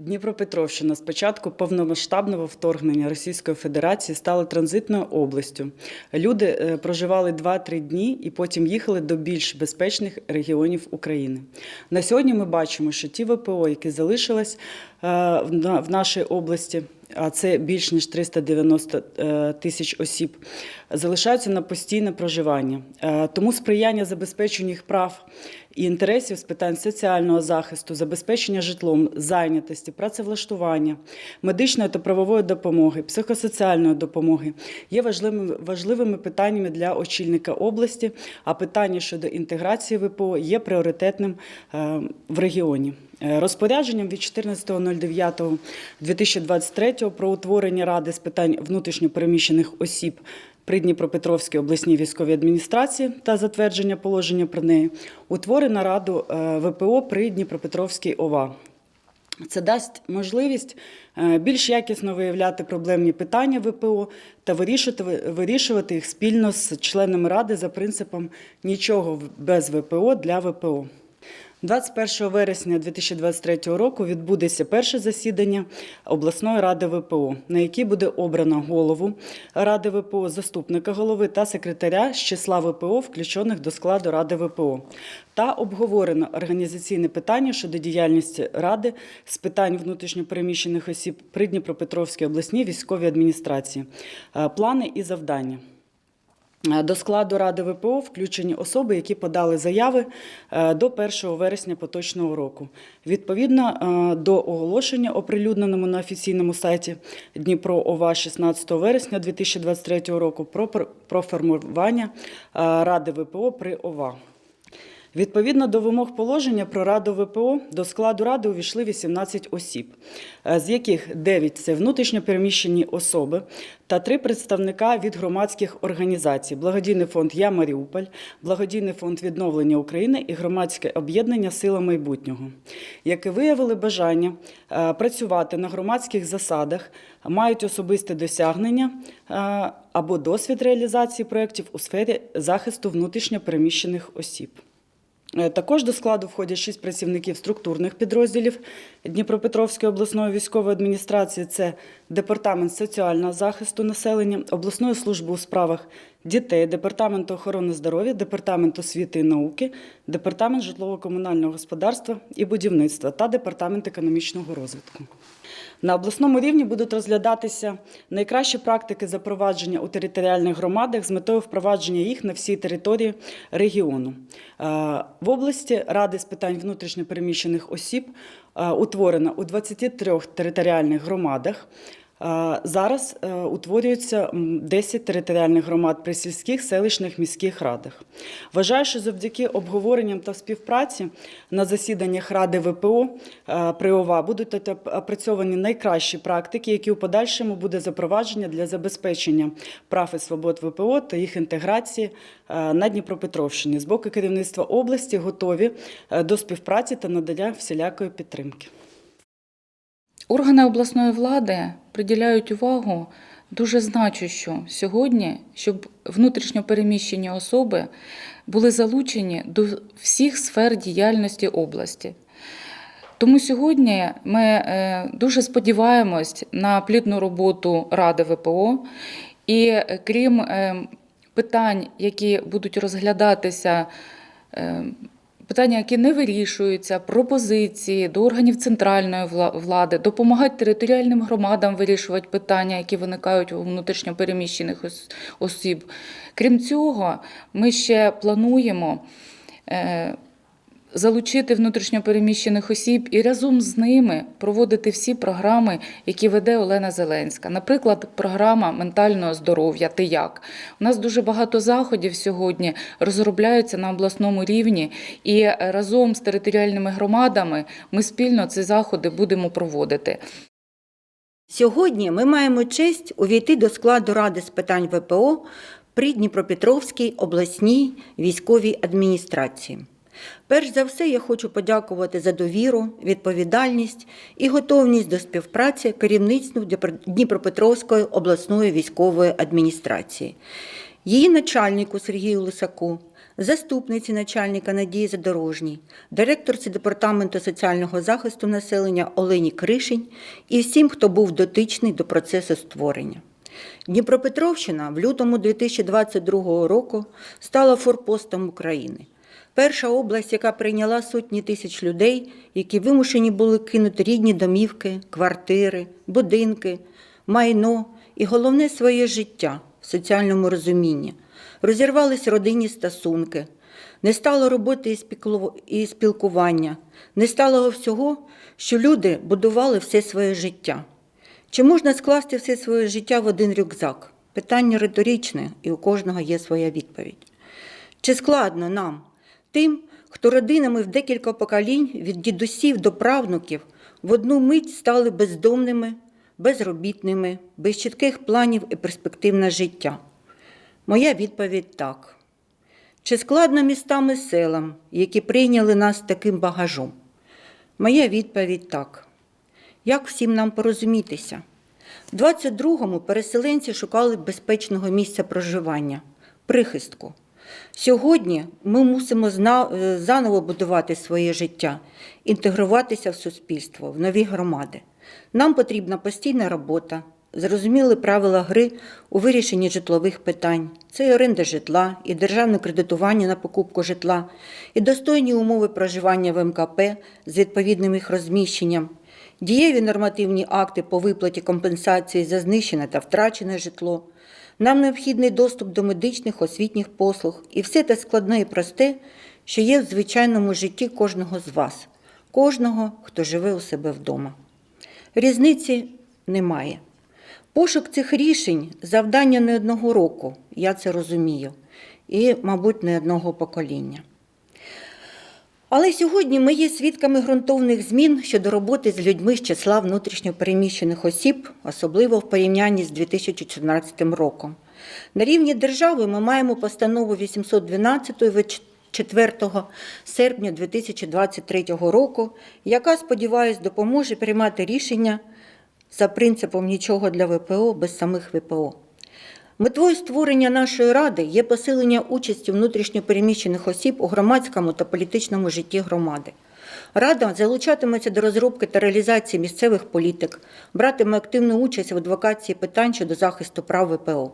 Дніпропетровщина з початку повномасштабного вторгнення Російської Федерації стала транзитною областю. Люди е, проживали 2-3 дні і потім їхали до більш безпечних регіонів України. На сьогодні ми бачимо, що ті ВПО, які залишились е, в нашій області, а це більш ніж 390 е, тисяч осіб, залишаються на постійне проживання. Тому сприяння забезпеченню їх прав і інтересів з питань соціального захисту, забезпечення житлом, зайнятості, працевлаштування, медичної та правової допомоги, психосоціальної допомоги є важливими, важливими питаннями для очільника області, а питання щодо інтеграції ВПО є пріоритетним е, в регіоні. Е, Розпорядженням від 14.09.2023 про утворення Ради з питань внутрішньопереміщених осіб при Дніпропетровській обласній військовій адміністрації та затвердження положення про неї утворена Раду е, ВПО при Дніпропетровській ОВА. Це дасть можливість е, більш якісно виявляти проблемні питання ВПО та вирішувати, вирішувати їх спільно з членами ради за принципом нічого без ВПО для ВПО. 21 вересня 2023 року відбудеться перше засідання обласної ради ВПО, на якій буде обрано голову ради ВПО, заступника голови та секретаря з числа ВПО, включених до складу ради ВПО, та обговорено організаційне питання щодо діяльності ради з питань внутрішньопереміщених осіб при Дніпропетровській обласній військовій адміністрації, Е, плани і завдання. Е, До складу Ради ВПО включені особи, які подали заяви е, до 1 вересня поточного року. Відповідно е, до оголошення, оприлюдненому на офіційному сайті Дніпро ОВА 16 вересня 2023 року про, формування Ради ВПО при ОВА. Відповідно до вимог положення про Раду ВПО до складу ради увійшли 18 осіб, е, з яких 9 – це внутрішньо переміщені особи та 3 представника від громадських організацій: Благодійний фонд Я Маріуполь, Благодійний фонд відновлення України і громадське об'єднання Сила майбутнього, які виявили бажання е, працювати на громадських засадах, мають особисте досягнення е, або досвід реалізації проєктів у сфері захисту внутрішньо переміщених осіб. Е, Також до складу входять шість працівників структурних підрозділів Дніпропетровської обласної військової адміністрації. Це департамент соціального захисту населення, обласної служби у справах дітей, департамент охорони здоров'я, департамент освіти і науки, департамент житлово-комунального господарства і будівництва та департамент економічного розвитку. На обласному рівні будуть розглядатися найкращі практики запровадження у територіальних громадах з метою впровадження їх на всій території регіону. Е, В області Ради з питань внутрішньопереміщених осіб е, утворена у 23 територіальних громадах. Зараз е, утворюється 10 територіальних громад при сільських, селищних, міських радах. Вважаю, що завдяки обговоренням та співпраці на засіданнях Ради ВПО е, при ОВА будуть опрацьовані найкращі практики, які у подальшому буде запровадження для забезпечення прав і свобод ВПО та їх інтеграції е, на Дніпропетровщині. З боку керівництва області готові до співпраці та надання всілякої підтримки. Органи обласної влади приділяють увагу дуже значущу сьогодні, щоб внутрішньо переміщені особи були залучені до всіх сфер діяльності області. Тому сьогодні ми е, дуже сподіваємось на плідну роботу Ради ВПО. І е, крім е, питань, які будуть розглядатися, питання, які не вирішуються, пропозиції до органів центральної влади, допомагають територіальним громадам вирішувати питання, які виникають у внутрішньопереміщених осіб. Крім цього, ми ще плануємо. Залучити внутрішньопереміщених осіб і разом з ними проводити всі програми, які веде Олена Зеленська. Наприклад, програма ментального здоров'я Ти як. У нас дуже багато заходів сьогодні розробляються на обласному рівні, і разом з територіальними громадами ми спільно ці заходи будемо проводити. Сьогодні ми маємо честь увійти до складу Ради з питань ВПО при Дніпропетровській обласній військовій адміністрації. Перш за все, я хочу подякувати за довіру, відповідальність і готовність до співпраці керівництву Дніпро- Дніпропетровської обласної військової адміністрації, її начальнику Сергію Лисаку, заступниці начальника Надії Задорожній, директорці Департаменту соціального захисту населення Олені Кришень і всім, хто був дотичний до процесу створення. Дніпропетровщина в лютому 2022 року стала форпостом України. Перша область, яка прийняла сотні тисяч людей, які вимушені були кинути рідні домівки, квартири, будинки, майно і головне своє життя в соціальному розумінні. Розірвались родинні стосунки, не стало роботи і спілкування, не стало всього, що люди будували все своє життя. Чи можна скласти все своє життя в один рюкзак? Питання риторичне, і у кожного є своя відповідь. Чи складно нам, тим, хто родинами в декілька поколінь від дідусів до правнуків в одну мить стали бездомними, безробітними, без чітких планів і перспектив на життя? Моя відповідь так. Чи складно містам і селам, які прийняли нас таким багажом? Моя відповідь так. Як всім нам порозумітися? В 22-му переселенці шукали безпечного місця проживання, прихистку. Сьогодні ми мусимо е, заново будувати своє життя, інтегруватися в суспільство, в нові громади. Нам потрібна постійна робота, зрозуміли правила гри у вирішенні житлових питань. Це і оренда житла, і державне кредитування на покупку житла, і достойні умови проживання в МКП з відповідним їх розміщенням, дієві нормативні акти по виплаті компенсації за знищене та втрачене житло. Нам необхідний доступ до медичних освітніх послуг і все те складне і просте, що є в звичайному житті кожного з вас, кожного, хто живе у себе вдома. Різниці немає. Пошук цих рішень завдання не одного року, я це розумію, і, мабуть, не одного покоління. Але сьогодні ми є свідками ґрунтовних змін щодо роботи з людьми з числа внутрішньопереміщених осіб, особливо в порівнянні з 2014 роком. На рівні держави ми маємо постанову 812 від 4 серпня 2023 року, яка, сподіваюсь, допоможе приймати рішення за принципом нічого для ВПО без самих ВПО. Метою створення нашої ради є посилення участі внутрішньопереміщених осіб у громадському та політичному житті громади. Рада залучатиметься до розробки та реалізації місцевих політик, братиме активну участь в адвокації питань щодо захисту прав ВПО.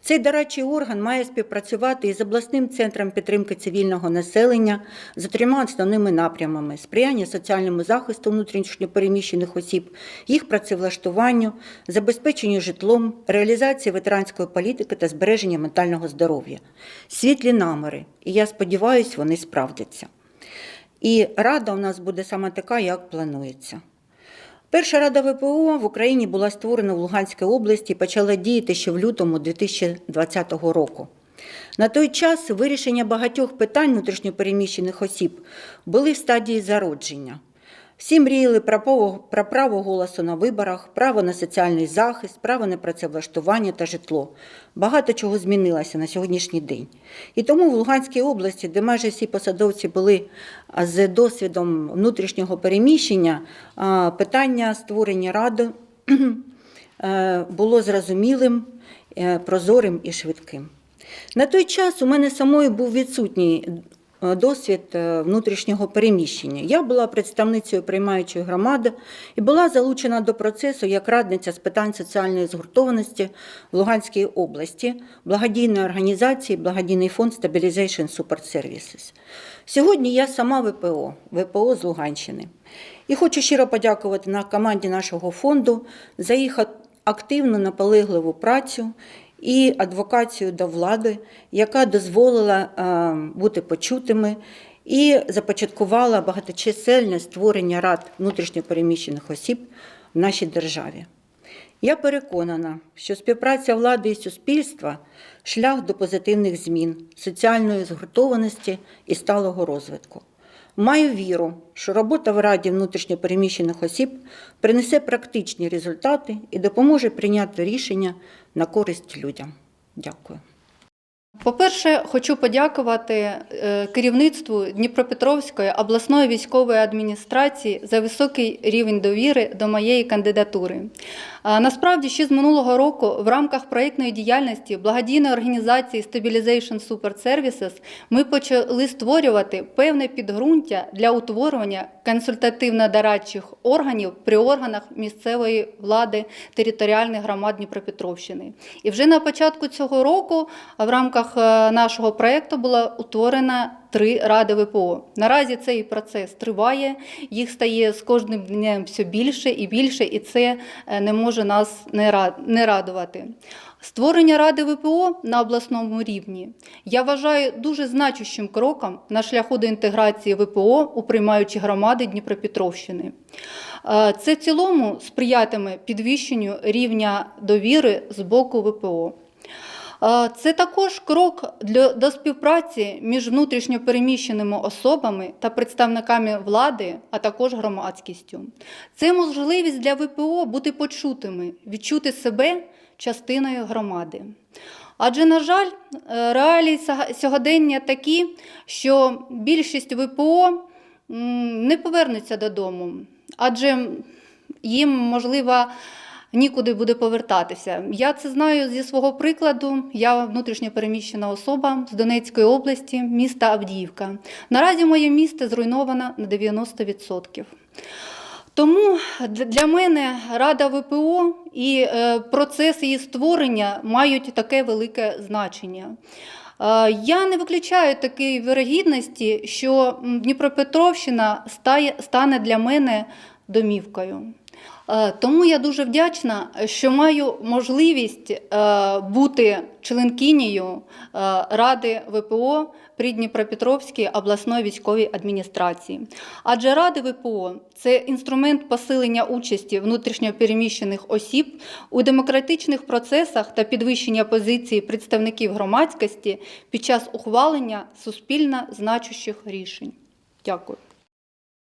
Цей дорадчий орган має співпрацювати із обласним центром підтримки цивільного населення за трьома основними напрямами: сприяння соціальному захисту внутрішньопереміщених осіб, їх працевлаштуванню, забезпеченню житлом, реалізації ветеранської політики та збереження ментального здоров'я. Світлі намери, і я сподіваюся, вони справдяться. І рада у нас буде саме така, як планується. Перша рада ВПО в Україні була створена в Луганській області і почала діяти ще в лютому 2020 року. На той час вирішення багатьох питань внутрішньопереміщених осіб були в стадії зародження. Всі мріяли про право, голосу на виборах, право на соціальний захист, право на працевлаштування та житло. Багато чого змінилося на сьогоднішній день. І тому в Луганській області, де майже всі посадовці були з досвідом внутрішнього переміщення, питання створення ради е, було зрозумілим, е, прозорим і швидким. На той час у мене самої був відсутній досвід е, внутрішнього переміщення. Я була представницею приймаючої громади і була залучена до процесу як радниця з питань соціальної згуртованості в Луганській області, благодійної організації, благодійний фонд Stabilization Support Services. Сьогодні я сама ВПО, ВПО з Луганщини. І хочу щиро подякувати на команді нашого фонду за їх активну наполегливу працю і адвокацію до влади, яка дозволила е, бути почутими і започаткувала багаточисельне створення рад внутрішньопереміщених осіб в нашій державі. Я переконана, що співпраця влади і суспільства шлях до позитивних змін, соціальної згуртованості і сталого розвитку. Маю віру, що робота в Раді внутрішньопереміщених осіб принесе практичні результати і допоможе прийняти рішення на користь людям. Дякую. По-перше, хочу подякувати е, керівництву Дніпропетровської обласної військової адміністрації за високий рівень довіри до моєї кандидатури. Насправді, ще з минулого року в рамках проєктної діяльності благодійної організації Stabilization Support Services ми почали створювати певне підґрунтя для утворювання консультативно-дорадчих органів при органах місцевої влади територіальних громад Дніпропетровщини. І вже на початку цього року в рамках е, нашого проєкту була утворена три ради ВПО. Наразі цей процес триває, їх стає з кожним днем все більше і більше, і це е, не може нас не радувати. Створення Ради ВПО на обласному рівні я вважаю дуже значущим кроком на шляху до інтеграції ВПО у приймаючі громади Дніпропетровщини. Е, Це в цілому сприятиме підвищенню рівня довіри з боку ВПО. Е, Це також крок для, до співпраці між внутрішньо переміщеними особами та представниками влади, а також громадськістю. Це можливість для ВПО бути почутими, відчути себе частиною громади. Адже, на жаль, е, реалії сьогодення такі, що більшість ВПО не повернуться додому, адже їм, можливо, нікуди буде повертатися. Я це знаю зі свого прикладу. Я внутрішньо переміщена особа з Донецької області, міста Авдіївка. Наразі моє місто зруйновано на 90%. Тому для- мене Рада ВПО і е, процес її створення мають таке велике значення. Е, Я не виключаю такої вирогідності, що Дніпропетровщина стає, стане для мене домівкою. Е, Тому я дуже вдячна, що маю можливість е, бути членкинею е, Ради ВПО при Дніпропетровській обласної військовій адміністрації. Адже Ради ВПО це інструмент посилення участі внутрішньопереміщених осіб у демократичних процесах та підвищення позиції представників громадськості під час ухвалення суспільно значущих рішень. Дякую.